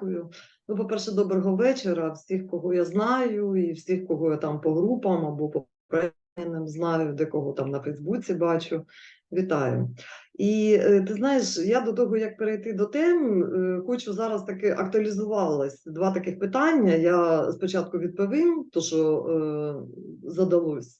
дякую. Ну, по-перше, доброго вечора. Всіх, кого я знаю, і всіх, кого я там по групам або по попереднім знаю, де кого там на Фейсбуці бачу. Вітаю. І е, ти знаєш, я до того, як перейти до тем, е, хочу зараз таки актуалізувалось два таких питання. Я спочатку відповім, то що е, задалось.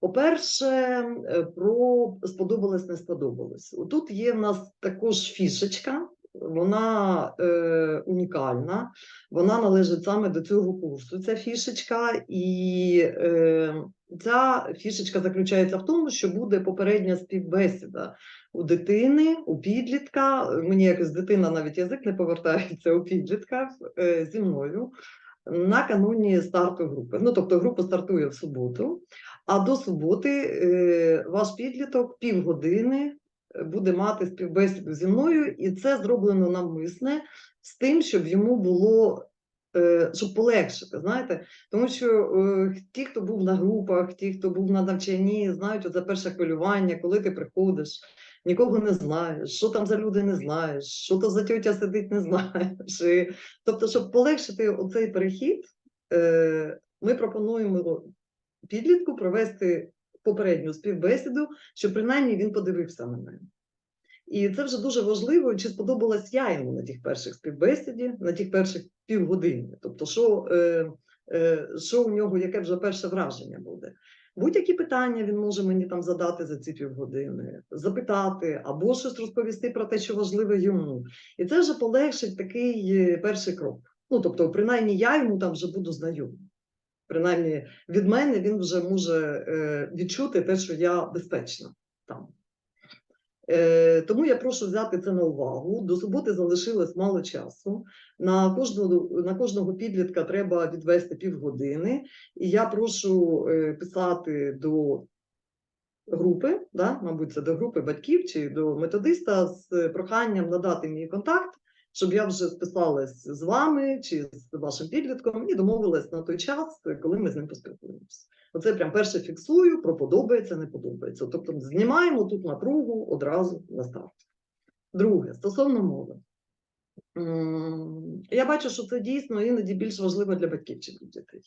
По-перше, е, про сподобалось, не сподобалось. Тут є в нас також фішечка, вона е, унікальна, вона належить саме до цього курсу. Ця фішечка, і е, ця фішечка заключається в тому, що буде попередня співбесіда у дитини, у підлітка. Мені якось дитина навіть язик не повертається у підлітка е, зі мною. Накануні старту групи. Ну, тобто, група стартує в суботу, а до суботи е, ваш підліток півгодини буде мати співбесіду зі мною, і це зроблено навмисне з тим, щоб йому було. е, Щоб полегшити, знаєте, тому що е, ті, хто був на групах, ті, хто був на навчанні, знають оце перше хвилювання, коли ти приходиш, нікого не знаєш, що там за люди не знаєш, що то за тьотя сидить, не знаєш. І, тобто, щоб полегшити оцей перехід, е, ми пропонуємо підлітку провести попередню співбесіду, щоб принаймні він подивився на мене. І це вже дуже важливо, чи сподобалась я йому на тих перших співбесіді, на тих перших півгодини. Тобто, що, е, е, що у нього, яке вже перше враження буде. Будь-які питання він може мені там задати за ці півгодини, запитати або щось розповісти про те, що важливе йому. І це вже полегшить такий е, перший крок. Ну, тобто, принаймні, я йому там вже буду знайомий. Принаймні, від мене він вже може е, відчути те, що я безпечна там. Е, тому я прошу взяти це на увагу. До суботи залишилось мало часу. На кожного, на кожного підлітка треба відвести півгодини. І я прошу е, писати до групи, да, мабуть, це до групи батьків чи до методиста з проханням надати мій контакт, щоб я вже списалась з вами чи з вашим підлітком і домовилась на той час, коли ми з ним поспілкуємося. Оце прям перше фіксую, про подобається, не подобається. Тобто знімаємо тут напругу одразу на старт. Друге, стосовно мови. Я бачу, що це дійсно іноді більш важливо для батьків чи для дітей.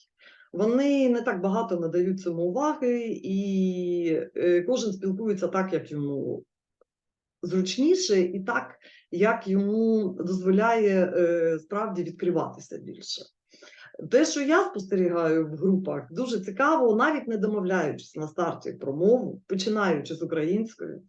Вони не так багато надають цьому уваги, і е, кожен спілкується так, як йому зручніше, і так, як йому дозволяє е, справді відкриватися більше. Те, що я спостерігаю в групах, дуже цікаво, навіть не домовляючись на старті про мову, починаючи з українською.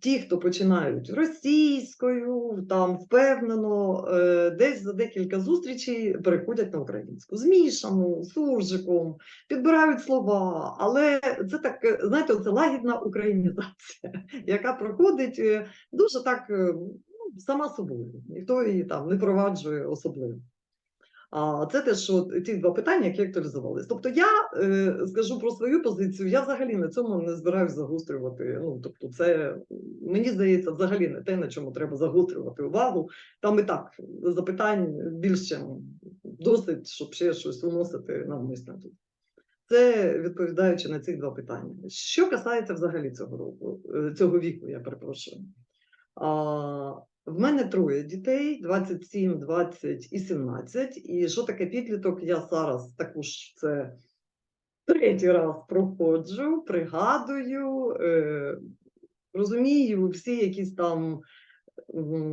Ті, хто починають російською, там впевнено, е, десь за декілька зустрічей переходять на українську, змішану, суржиком, підбирають слова, але це так, знаєте, це лагідна українізація, яка проходить е, дуже так сама собою. Ніхто її там не проваджує особливо. А це те, що ті два питання, які актуалізувались. Тобто, я е, скажу про свою позицію, я взагалі на цьому не збираюсь загострювати. Ну тобто, це мені здається, взагалі не те, на чому треба загострювати увагу. Там і так запитань більше досить, щоб ще щось уносити навмисно тут. Це відповідаючи на ці два питання. Що касається взагалі цього року, е, цього віку, я перепрошую. А, в мене троє дітей: 27, 20 і 17. І що таке підліток? Я зараз також це третій раз проходжу, пригадую, е, розумію всі якісь там.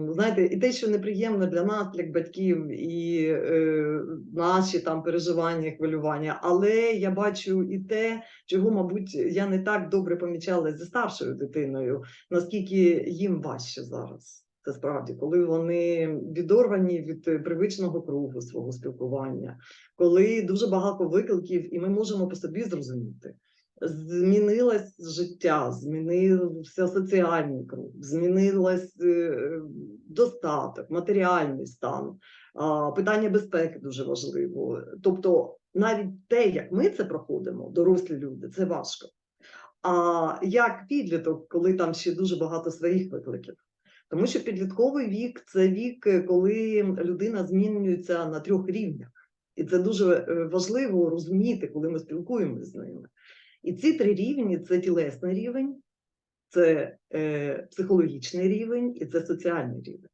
Знаєте, і те, що неприємно для нас, як батьків, і е, наші там переживання, хвилювання, але я бачу і те, чого, мабуть, я не так добре помічала зі старшою дитиною, наскільки їм важче зараз. Це справді, коли вони відорвані від привичного кругу свого спілкування, коли дуже багато викликів, і ми можемо по собі зрозуміти. Змінилось життя, змінився соціальний круг, змінилось е, достаток, матеріальний стан, питання безпеки дуже важливо. Тобто, навіть те, як ми це проходимо, дорослі люди, це важко. А як підліток, коли там ще дуже багато своїх викликів. Тому що підлітковий вік це вік, коли людина змінюється на трьох рівнях. І це дуже е, важливо розуміти, коли ми спілкуємося з ними. І ці три рівні це тілесний рівень, це е, психологічний рівень і це соціальний рівень.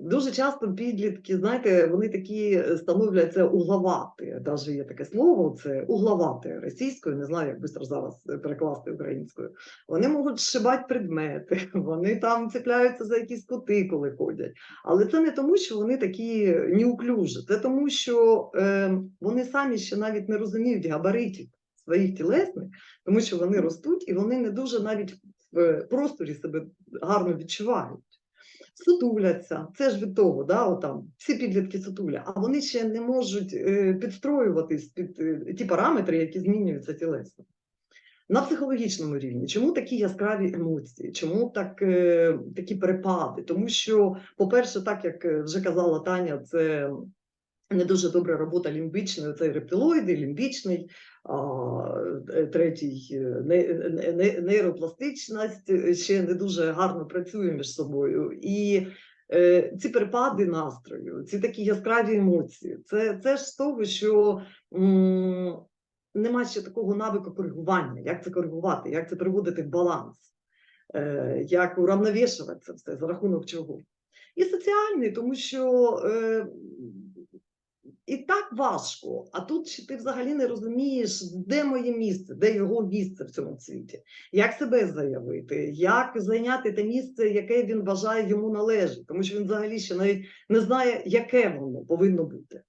Дуже часто підлітки, знаєте, вони такі е, становляться угловати. Навіть є таке слово, це угловати російською, не знаю, як швидко зараз е, перекласти українською. Вони можуть шибати предмети, вони там цепляються за якісь кути, коли ходять. Але це не тому, що вони такі неуклюжі, це тому, що е, вони самі ще навіть не розуміють габаритів своїх тілесних, тому що вони ростуть і вони не дуже навіть в просторі себе гарно відчувають сутуляться. Це ж від того, да, отам, всі підлітки сутуля, а вони ще не можуть е, підстроюватись під е, ті параметри, які змінюються тілесно. На психологічному рівні, чому такі яскраві емоції, чому так, е, такі перепади? Тому що, по-перше, так як вже казала Таня, це не дуже добра робота лімбічної, це рептилоїди, лімбічний, е, третій е, не- не- не- нейропластичність е, ще не дуже гарно працює між собою. І ці перепади настрою, ці такі яскраві емоції, це, це ж з того, що м, нема ще такого навику коригування, як це коригувати, як це приводити в баланс, е, як уравновішувати це все, за рахунок чого. І соціальний, тому що е, і так важко, а тут ще ти взагалі не розумієш, де моє місце, де його місце в цьому світі, як себе заявити, як зайняти те місце, яке він вважає йому належить, тому що він взагалі ще навіть не знає, яке воно повинно бути.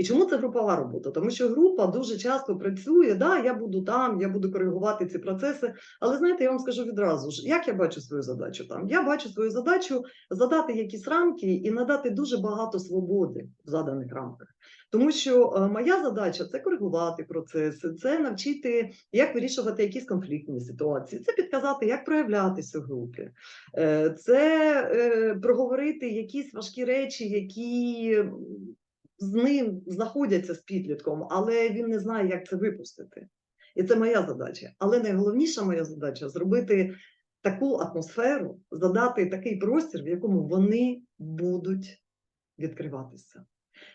І чому це групова робота? Тому що група дуже часто працює, да, я буду там, я буду коригувати ці процеси. Але знаєте, я вам скажу відразу ж, як я бачу свою задачу там? Я бачу свою задачу задати якісь рамки і надати дуже багато свободи в заданих рамках. Тому що е, моя задача це коригувати процеси, це навчити, як вирішувати якісь конфліктні ситуації, це підказати, як проявлятися в групі, Е, це е, проговорити якісь важкі речі, які з ним знаходяться з підлітком, але він не знає, як це випустити. І це моя задача. Але найголовніша моя задача зробити таку атмосферу, задати такий простір, в якому вони будуть відкриватися.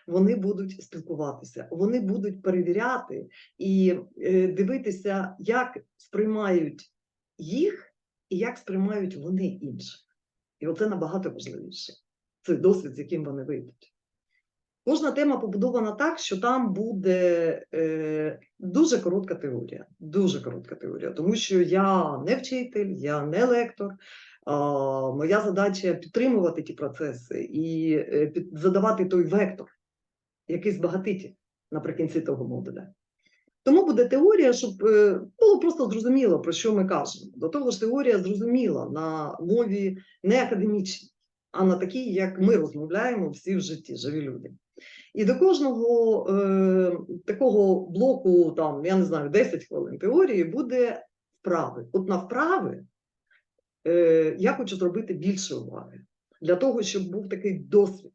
Вони будуть спілкуватися, вони будуть перевіряти і е, дивитися, як сприймають їх і як сприймають вони інших. І оце набагато важливіше. Це досвід, з яким вони вийдуть. Кожна тема побудована так, що там буде е, дуже коротка теорія. Дуже коротка теорія, тому що я не вчитель, я не лектор. Моя задача підтримувати ті процеси і е, задавати той вектор, який збагатить наприкінці того модуля. Тому буде теорія, щоб е, було просто зрозуміло, про що ми кажемо. До того ж, теорія зрозуміла на мові не академічній, а на такій, як ми розмовляємо всі в житті, живі люди. І до кожного е, такого блоку, там, я не знаю, 10 хвилин теорії буде вправи. От на вправи е, я хочу зробити більше уваги для того, щоб був такий досвід.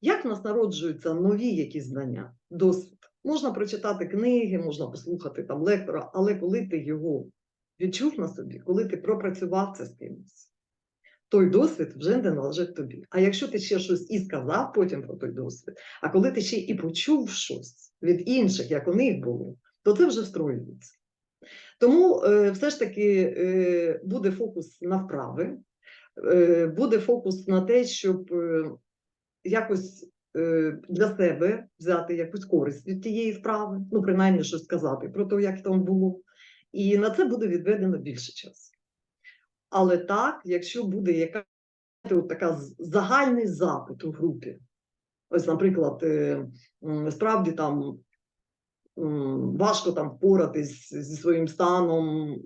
Як в нас народжуються нові якісь знання, досвід? Можна прочитати книги, можна послухати там лектора, але коли ти його відчув на собі, коли ти пропрацював це з кимось, той досвід вже не належить тобі. А якщо ти ще щось і сказав потім про той досвід, а коли ти ще і почув щось від інших, як у них було, то це вже встроюється. Тому е, все ж таки е, буде фокус на вправи, е, буде фокус на те, щоб якось для себе взяти якусь користь від тієї вправи, ну, принаймні щось сказати про те, як там було. І на це буде відведено більше часу. Але так, якщо буде якась така з- загальний запит у групі, ось, наприклад, е, справді там важко там впоратись зі своїм станом,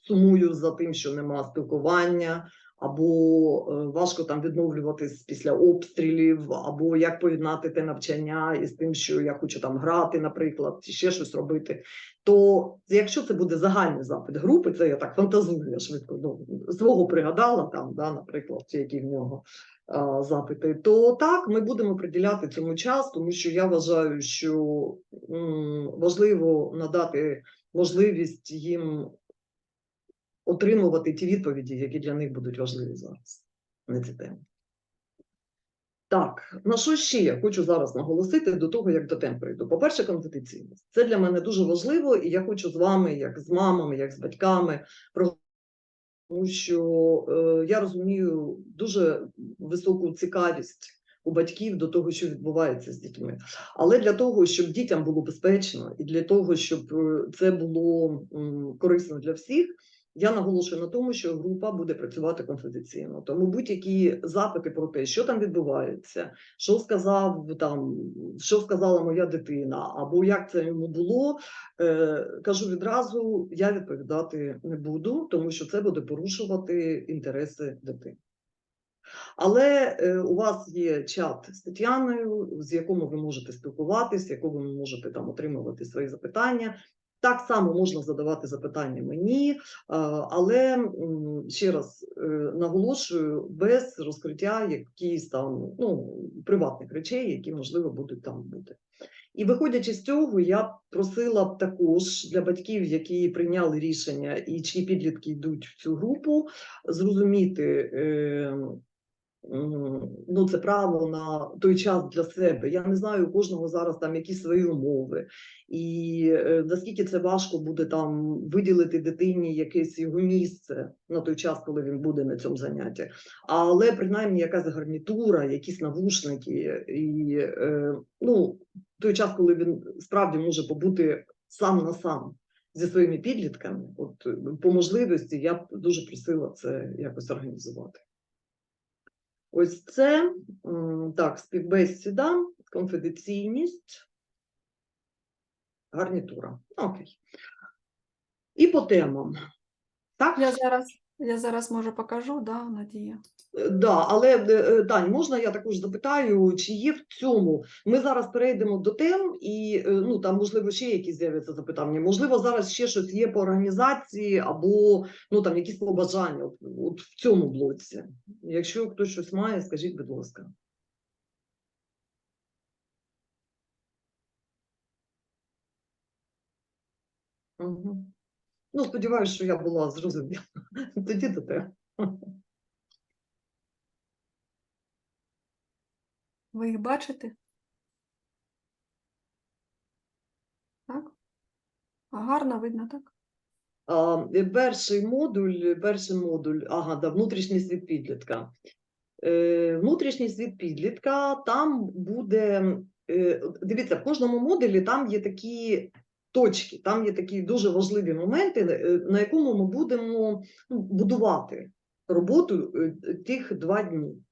сумую за тим, що нема спілкування, або е, важко там відновлюватись після обстрілів, або як поєднати те навчання із тим, що я хочу там грати, наприклад, чи ще щось робити. То якщо це буде загальний запит групи, це я так фантазую, я швидко ну, свого пригадала там, да, наприклад, які в нього а, запити, то так ми будемо приділяти цьому час, тому що я вважаю, що м, важливо надати можливість їм отримувати ті відповіді, які для них будуть важливі зараз на ці теми. Так, на що ще я хочу зараз наголосити до того, як до тем прийду. По-перше, компетенційність. Це для мене дуже важливо, і я хочу з вами, як з мамами, як з батьками, тому що е, я розумію дуже високу цікавість у батьків до того, що відбувається з дітьми. Але для того, щоб дітям було безпечно, і для того, щоб е, це було корисно для всіх, я наголошую на тому, що група буде працювати конфіденційно. Тому будь-які запити про те, що там відбувається, що сказав там, що сказала моя дитина, або як це йому було. Е, кажу відразу, я відповідати не буду, тому що це буде порушувати інтереси дитини. Але е, у вас є чат з Тетяною, з якому ви можете спілкуватися, з якого ви можете там отримувати свої запитання. Так само можна задавати запитання мені, але ще раз е, наголошую, без розкриття якихось там ну, приватних речей, які можливо будуть там бути. І виходячи з цього, я просила б також для батьків, які прийняли рішення і чиї підлітки йдуть в цю групу, зрозуміти. Ну, це право на той час для себе. Я не знаю, у кожного зараз там якісь свої умови, і е, наскільки це важко буде там виділити дитині якесь його місце на той час, коли він буде на цьому занятті. Але принаймні якась гарнітура, якісь навушники, і е, ну, той час, коли він справді може побути сам на сам. Зі своїми підлітками, от по можливості, я б дуже просила це якось організувати. Ось це так, співбесіда, конфіденційність, гарнітура. Окей. І по темам. Так, Я зараз, я зараз може покажу, да, Надія. Е, да, але е, е, Тань, можна я також запитаю, чи є в цьому? Ми зараз перейдемо до тем, і ну там можливо ще якісь з'являться запитання. Можливо, зараз ще щось є по організації або ну там якісь побажання от, от в цьому блоці. Якщо хтось щось має, скажіть, будь ласка. Угу. Ну, сподіваюся, що я була зрозуміла. Тоді до тебе. Ви їх бачите? Так? А гарно видно, так? А, е, перший модуль, перший модуль, ага, да, внутрішній світ підлітка. Е, внутрішній світ підлітка, там буде, е, дивіться, в кожному модулі там є такі точки, там є такі дуже важливі моменти, е, на якому ми будемо ну, будувати роботу е, тих два дні.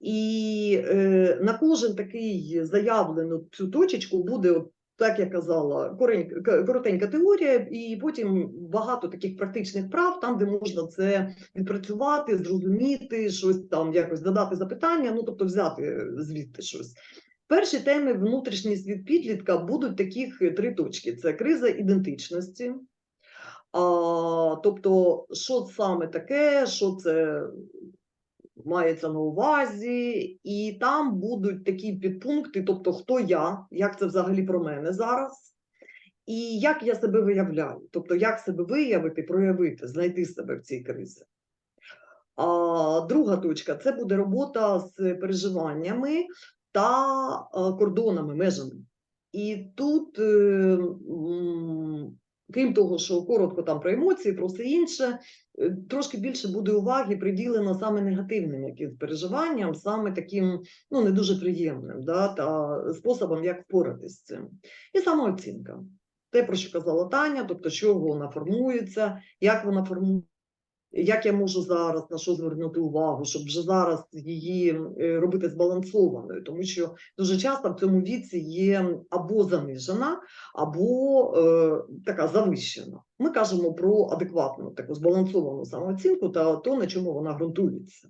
І е, на кожен такий заявлену цю точечку буде, так я казала, коротенька теорія, і потім багато таких практичних прав, там, де можна це відпрацювати, зрозуміти, щось там якось задати запитання, ну тобто взяти звідти щось. Перші теми внутрішній світ підлітка будуть таких три точки: це криза ідентичності. А, тобто, що саме таке, що це мається на увазі, і там будуть такі підпункти, тобто хто я, як це взагалі про мене зараз, і як я себе виявляю, тобто як себе виявити, проявити, знайти себе в цій кризі. А друга точка це буде робота з переживаннями та е, кордонами, межами. І тут, е, крім того, що коротко там про емоції, про все інше, е, трошки більше буде уваги приділено саме негативним якимсь переживанням, саме таким ну, не дуже приємним, да, та способом, як впоратися з цим. І самооцінка. Те, про що казала Таня, тобто, що вона формується, як вона формується. Як я можу зараз на що звернути увагу, щоб вже зараз її е, робити збалансованою, тому що дуже часто в цьому віці є або занижена, або е, така завищена. Ми кажемо про адекватну, таку збалансовану самооцінку та то, на чому вона ґрунтується.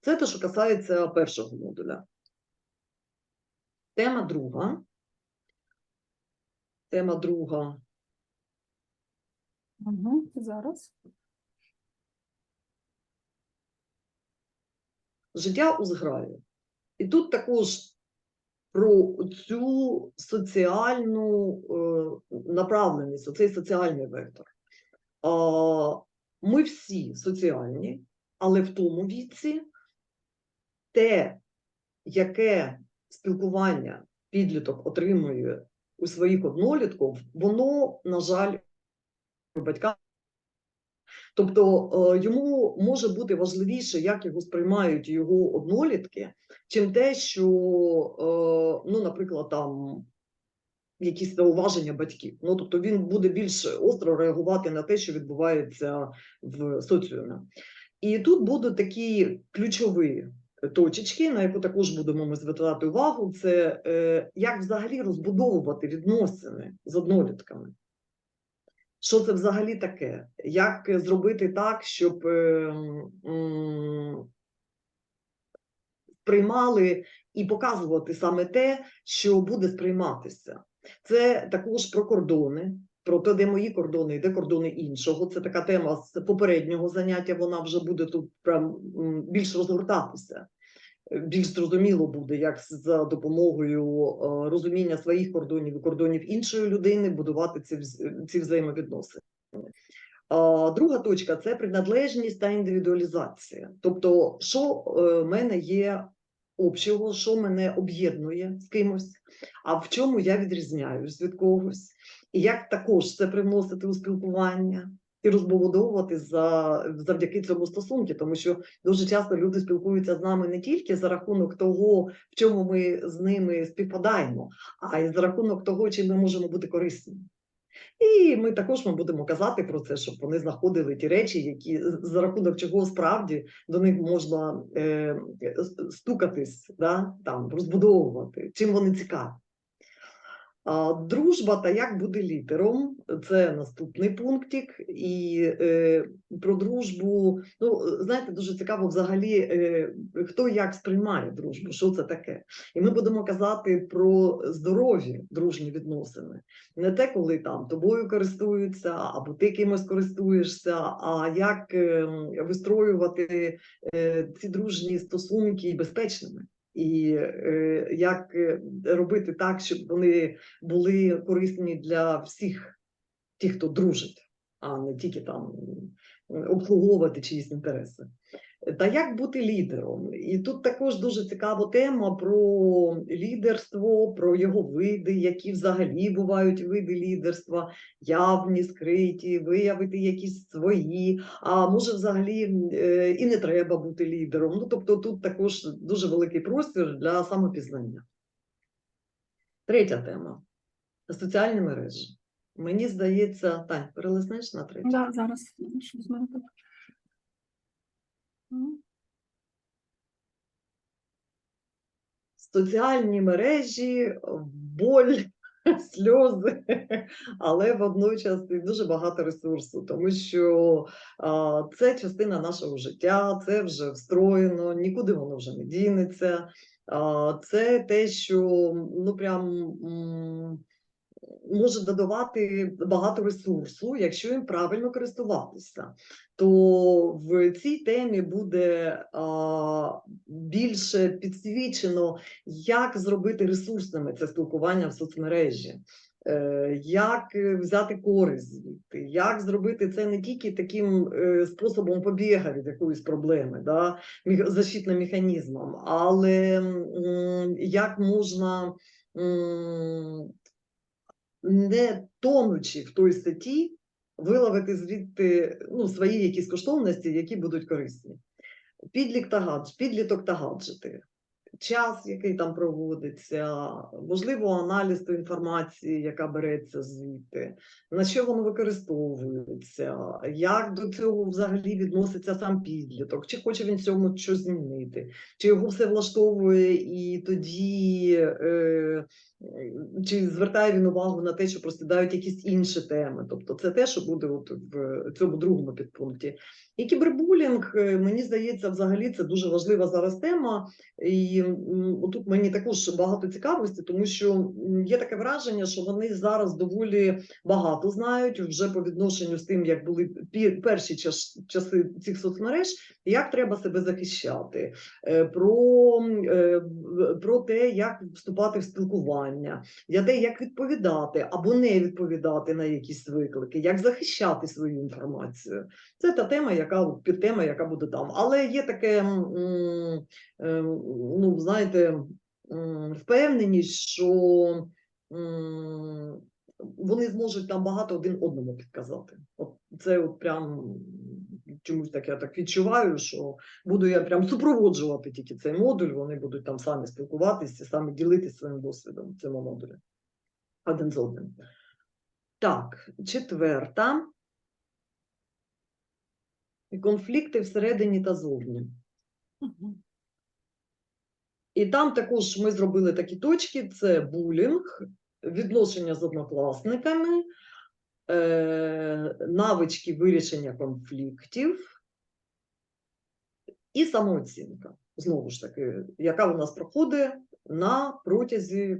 Це те, що касається першого модуля. Тема друга. Тема друга Угу. Зараз. Життя у зграї. І тут також про цю соціальну е, направленість, оцей соціальний вектор. А, ми всі соціальні, але в тому віці те, яке спілкування підліток отримує у своїх однолітків, воно, на жаль, батькам Тобто е, йому може бути важливіше, як його сприймають його однолітки, чим те, що, е, ну, наприклад, там якісь зауваження батьків. Ну, тобто він буде більш остро реагувати на те, що відбувається в соціумі. І тут будуть такі ключові точечки, на яку також будемо ми звертати увагу, це е, як взагалі розбудовувати відносини з однолітками. Що це взагалі таке? Як зробити так, щоб е, сприймали і показувати саме те, що буде сприйматися? Це також про кордони, про те, де мої кордони і де кордони іншого. Це така тема з попереднього заняття. Вона вже буде тут прям більш розгортатися. Більш зрозуміло буде, як за допомогою е, розуміння своїх кордонів і кордонів іншої людини будувати ці, ці взаємовідносини. Друга точка це приналежність та індивідуалізація. Тобто, що е, в мене є общого, що мене об'єднує з кимось, а в чому я відрізняюсь від когось, і як також це привносити у спілкування і розбудовувати за, завдяки цьому стосунки, тому що дуже часто люди спілкуються з нами не тільки за рахунок того, в чому ми з ними співпадаємо, а й за рахунок того, чим ми можемо бути корисні. І ми також ми будемо казати про це, щоб вони знаходили ті речі, які за рахунок чого справді до них можна е, стукатись, да, там, розбудовувати, чим вони цікаві. Дружба та як бути лідером це наступний пунктик. І е, про дружбу, ну знаєте, дуже цікаво взагалі, е, хто як сприймає дружбу, що це таке. І ми будемо казати про здорові дружні відносини. Не те, коли там тобою користуються, або ти кимось користуєшся, а як е, вистроювати е, ці дружні стосунки безпечними. І е, як е, робити так, щоб вони були корисні для всіх тих, хто дружить, а не тільки там обслуговувати чиїсь інтереси. Та як бути лідером? І тут також дуже цікава тема про лідерство, про його види, які взагалі бувають види лідерства, явні, скриті, виявити якісь свої, а може взагалі е, і не треба бути лідером. Ну, тобто тут також дуже великий простір для самопізнання. Третя тема соціальні мережі. Мені здається, Тань, перелиснеш на третю? Да, зараз. Щось. Соціальні мережі, боль, сльози, але водночас і дуже багато ресурсу, тому що а, це частина нашого життя, це вже встроєно, нікуди воно вже не дінеться. А, це те, що ну прям. м, Може додавати багато ресурсу, якщо їм правильно користуватися, то в цій темі буде а, більше підсвічено, як зробити ресурсними це спілкування в соцмережі, е, як взяти користь звідти, як зробити це не тільки таким е, способом побіга від якоїсь проблеми, да, защитним механізмом, але як можна. Не тонучи в той статті, виловити звідти ну, свої якісь коштовності, які будуть корисні. Підлік та гадж, підліток та гаджети, час, який там проводиться, можливо, аналіз тої інформації, яка береться звідти, на що воно використовується, як до цього взагалі відноситься сам підліток, чи хоче він в цьому щось змінити, чи його все влаштовує і тоді. Е, чи звертає він увагу на те, що просідають якісь інші теми? Тобто це те, що буде от в цьому другому підпункті. І кібербулінг, е, мені здається, взагалі це дуже важлива зараз тема. І тут мені також багато цікавості, тому що є таке враження, що вони зараз доволі багато знають вже по відношенню з тим, як були перші час, часи цих соцмереж, як треба себе захищати, е, про, е, про те, як вступати в спілкування, я те, як відповідати або не відповідати на якісь виклики, як захищати свою інформацію. Це та тема, яка підтема, яка буде там. Але є таке, е, ну знаєте, впевненість, що вони зможуть там багато один одному підказати. От це от прям чомусь так я так відчуваю, що буду я прям супроводжувати тільки цей модуль, вони будуть там самі спілкуватися, самі ділитися своїм досвідом в цьому модулі один з одним. Так, четверта. Конфлікти всередині та зовні. І там також ми зробили такі точки: це булінг, відношення з однокласниками, е, навички вирішення конфліктів і самооцінка. Знову ж таки, яка у нас проходить на протязі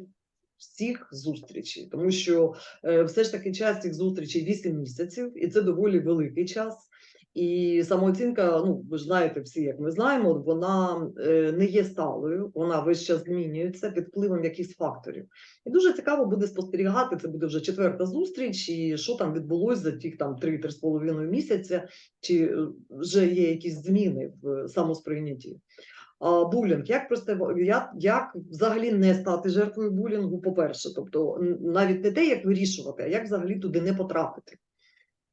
всіх зустрічей, тому що е, все ж таки час цих зустрічей 8 місяців, і це доволі великий час. І самооцінка, ну ви ж знаєте всі, як ми знаємо, вона е, не є сталою, вона час змінюється під впливом якихось факторів. І дуже цікаво буде спостерігати. Це буде вже четверта зустріч, і що там відбулося за тих там 3-3,5 місяця, чи е, вже є якісь зміни в самосприйнятті. А, Булінг, як просто як, як взагалі не стати жертвою булінгу, по-перше, тобто навіть не те, як вирішувати, а як взагалі туди не потрапити.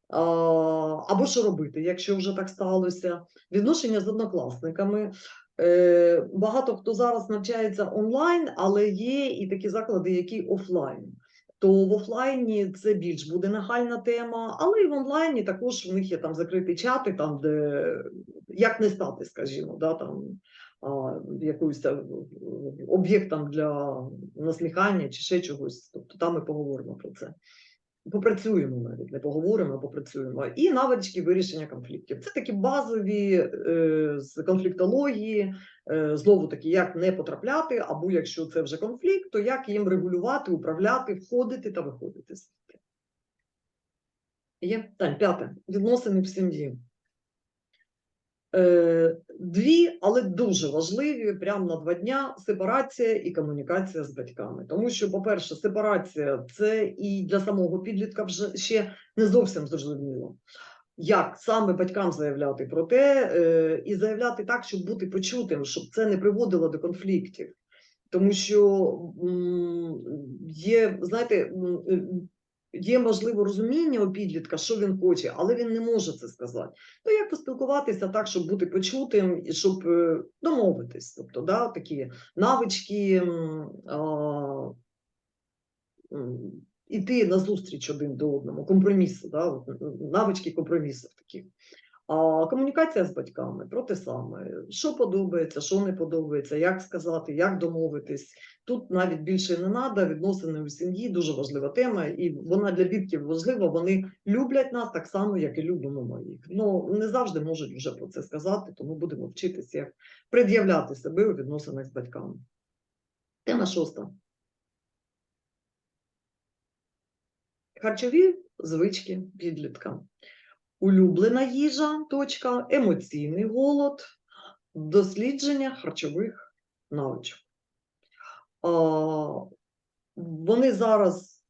Або що робити, якщо вже так сталося. Відношення з однокласниками. Е, багато хто зараз навчається онлайн, але є і такі заклади, які офлайн. То в офлайні це більш буде нагальна тема, але і в онлайні також в них є там закриті чати, там де як не стати, скажімо, да, там а, об'єктом для насміхання чи ще чогось. Тобто там ми поговоримо про це. Попрацюємо навіть, не поговоримо, а попрацюємо. І навички вирішення конфліктів. Це такі базові е, з конфліктології, е, знову таки, як не потрапляти, або якщо це вже конфлікт, то як їм регулювати, управляти, входити та виходити. Є Тань, п'яте. Відносини в сім'ї. Е, Дві, але дуже важливі, прямо на два дня сепарація і комунікація з батьками. Тому що, по-перше, сепарація це і для самого підлітка вже ще не зовсім зрозуміло. Як саме батькам заявляти про те, е, і заявляти так, щоб бути почутим, щоб це не приводило до конфліктів. Тому що є, знаєте, е, є можливо розуміння у підлітка, що він хоче, але він не може це сказати. Ну, як поспілкуватися так, щоб бути почутим і щоб е, домовитись. Тобто, да, такі навички іти на зустріч один до одному, компроміси, да, навички компромісів таких. А комунікація з батьками про те саме, що подобається, що не подобається, як сказати, як домовитись. Тут навіть більше не треба, відносини у сім'ї дуже важлива тема, і вона для дітків важлива. Вони люблять нас так само, як і любимо ми їх. Ну не завжди можуть вже про це сказати, тому будемо вчитися, як пред'являти себе у відносинах з батьками. Тема шоста. Харчові звички підлітка. Улюблена їжа, точка, емоційний голод, дослідження харчових навичок. Вони зараз,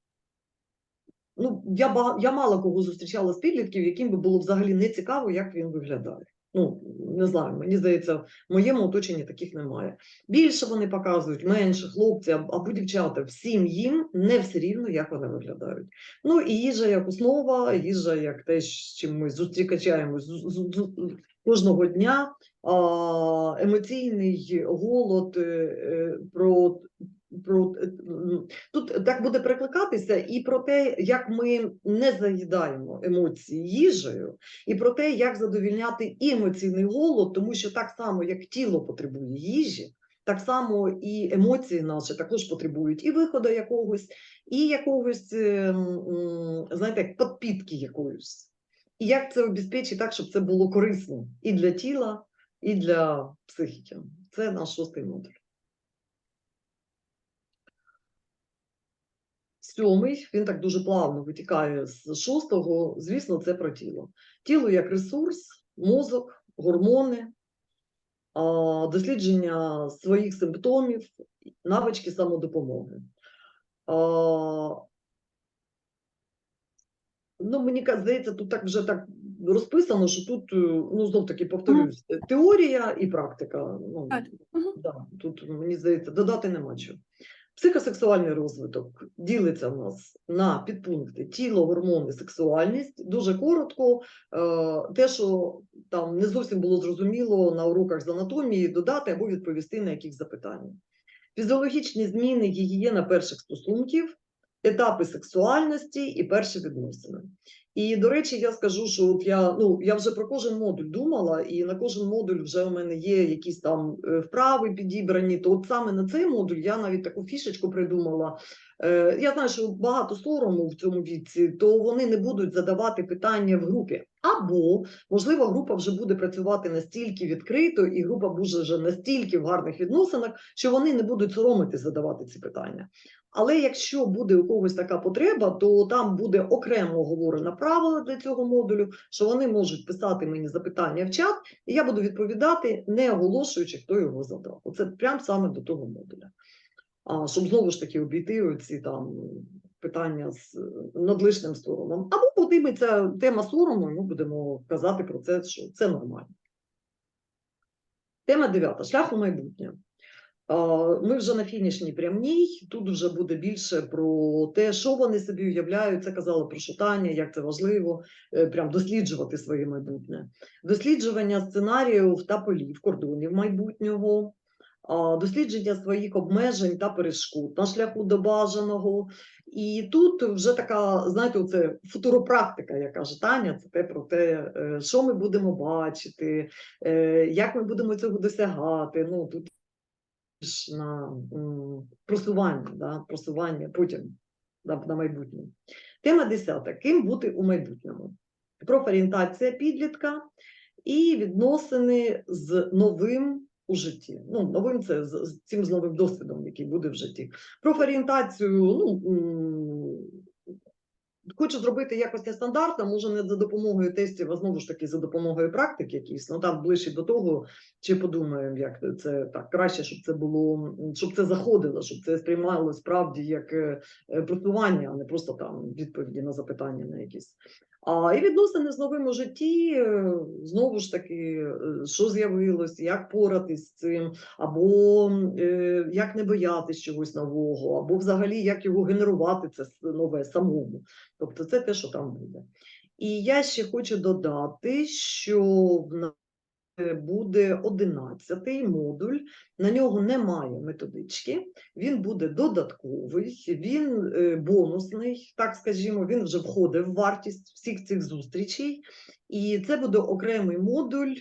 ну, я, бага- я мало кого зустрічала з підлітків, яким би було взагалі не цікаво, як він виглядає. Ну, не знаю, мені здається, в моєму оточенні таких немає. Більше вони показують, менше хлопці або дівчата, всім їм не все рівно, як вони виглядають. Ну і їжа як основа, їжа як те, з чим ми зустрічаємось з- з- з- кожного дня. Емоційний голод е, е, про, про е, тут так буде перекликатися і про те, як ми не заїдаємо емоції їжею, і про те, як задовільняти емоційний голод, тому що так само, як тіло потребує їжі, так само і емоції наші також потребують і виходу якогось, і якогось, е, знаєте, як підпітки якоїсь. І як це обезпечити так, щоб це було корисно і для тіла, і для психіки. Це наш шостий модуль. Сьомий, він так дуже плавно витікає з шостого, звісно, це про тіло. Тіло як ресурс, мозок, гормони, дослідження своїх симптомів, навички самодопомоги. Ну, мені здається, тут так вже так розписано, що тут, е, ну, знов таки повторюсь, теорія і практика. Ну, да, тут, мені здається, додати нема чого. Психосексуальний розвиток ділиться в нас на підпункти тіло, гормони, сексуальність. Дуже коротко, е, те, що там не зовсім було зрозуміло на уроках з анатомії, додати або відповісти на якісь запитання. Фізіологічні зміни гігієна перших стосунків, етапи сексуальності і перші відносини. І, до речі, я скажу, що от я, ну, я вже про кожен модуль думала, і на кожен модуль вже у мене є якісь там е, вправи підібрані. То от саме на цей модуль я навіть таку фішечку придумала. Е, Я знаю, що багато сорому в цьому віці, то вони не будуть задавати питання в групі. Або, можливо, група вже буде працювати настільки відкрито, і група буде вже настільки в гарних відносинах, що вони не будуть соромити задавати ці питання. Але якщо буде у когось така потреба, то там буде окремо оговорено правила для цього модулю, що вони можуть писати мені запитання в чат, і я буду відповідати, не оголошуючи, хто його задав. Оце прям саме до того модуля. Щоб знову ж таки обійти ці там питання з е, надлишним соромом. Або подиметься тема сорому, і ми будемо казати про це, що це нормально. Тема дев'ята. Шлях у майбутнє. Ми вже на фінішній прямній. Тут вже буде більше про те, що вони собі уявляють. Це казала про шутання, як це важливо, е, прям досліджувати своє майбутнє. Досліджування сценаріїв та полів, кордонів майбутнього, дослідження своїх обмежень та перешкод на шляху до бажаного. І тут вже така, знаєте, це футуропрактика, як каже Таня, це те про те, е, що ми будемо бачити, е, як ми будемо цього досягати. Ну, тут на просування, да, просування потім да, на майбутнє. Тема 10. Ким бути у майбутньому? Профорієнтація підлітка і відносини з новим у житті. Ну, новим це з, цим з новим досвідом, який буде в житті. Профорієнтацію, ну. Хочу зробити якось нестандартно, може не за допомогою тестів, а знову ж таки за допомогою практики якісь, ну там ближче до того, чи подумаємо, як це так краще, щоб це було, щоб це заходило, щоб це сприймало справді як е, е, просування, а не просто там відповіді на запитання на якісь. А і відносини з новим у житті, е, знову ж таки, е, що з'явилось, як поратись з цим, або е, як не боятись чогось нового, або взагалі як його генерувати, це нове самому. Тобто це те, що там буде. І я ще хочу додати, що в буде 11-й модуль, на нього немає методички, він буде додатковий, він е, бонусний, так скажімо, він вже входить в вартість всіх цих зустрічей. І це буде окремий модуль.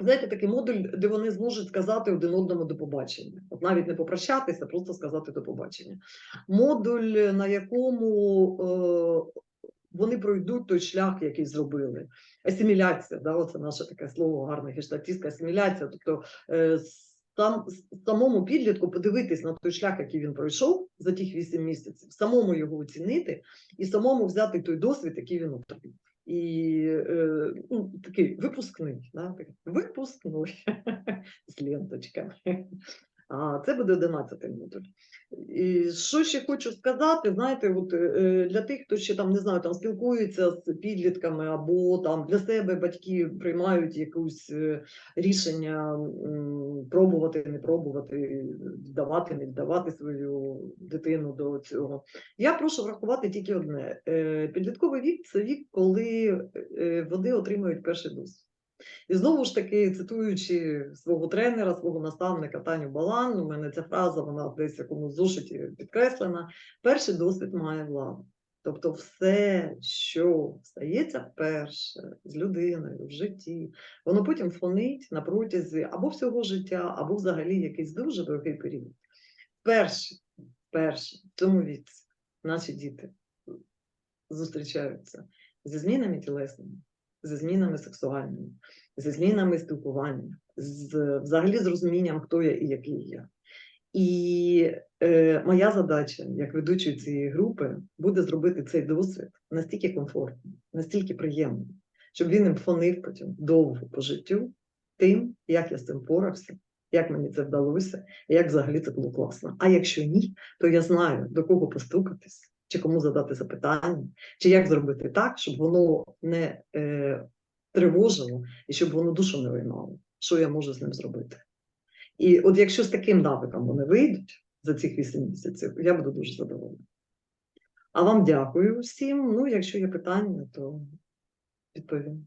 Знаєте, такий модуль, де вони зможуть сказати один одному до побачення. От навіть не попрощатися, просто сказати до побачення. Модуль, на якому е, вони пройдуть той шлях, який зробили. Асиміляція, да, оце наше таке слово гарне гештальтистська асиміляція. Тобто е, сам, самому підлітку подивитись на той шлях, який він пройшов за тих 8 місяців, самому його оцінити і самому взяти той досвід, який він отримав. І е, ну, такий випускний, да, випускний з ленточками. Це буде 11 модуль. І що ще хочу сказати, знаєте, от е, для тих, хто ще там не знаю, там спілкується з підлітками, або там для себе батьки приймають якусь е, рішення пробувати, не пробувати, віддавати, не віддавати свою дитину до цього. Я прошу врахувати тільки одне: Е, підлітковий вік це вік, коли вони отримують перший досвід. І знову ж таки, цитуючи свого тренера, свого наставника Таню Балан, у мене ця фраза, вона десь в якомусь зошиті підкреслена. Перший досвід має владу. Тобто, все, що стається вперше з людиною в житті, воно потім фонить на протязі або всього життя, або взагалі якийсь дуже довгий період. Перше, перше, в цьому віці наші діти зустрічаються зі змінами тілесними, зі змінами сексуальними, зі змінами спілкування, з взагалі з розумінням, хто я і який я. І е, моя задача, як ведучої цієї групи, буде зробити цей досвід настільки комфортним, настільки приємним, щоб він фонив потім довго по життю тим, як я з цим порався, як мені це вдалося, і як взагалі це було класно. А якщо ні, то я знаю, до кого постукатись, чи кому задати запитання, чи як зробити так, щоб воно не е, тривожило і щоб воно душу не виймало, що я можу з ним зробити. І от якщо з таким навиком вони вийдуть, за цих 8 місяців. Я буду дуже задоволена. А вам дякую всім. Ну, якщо є питання, то відповім.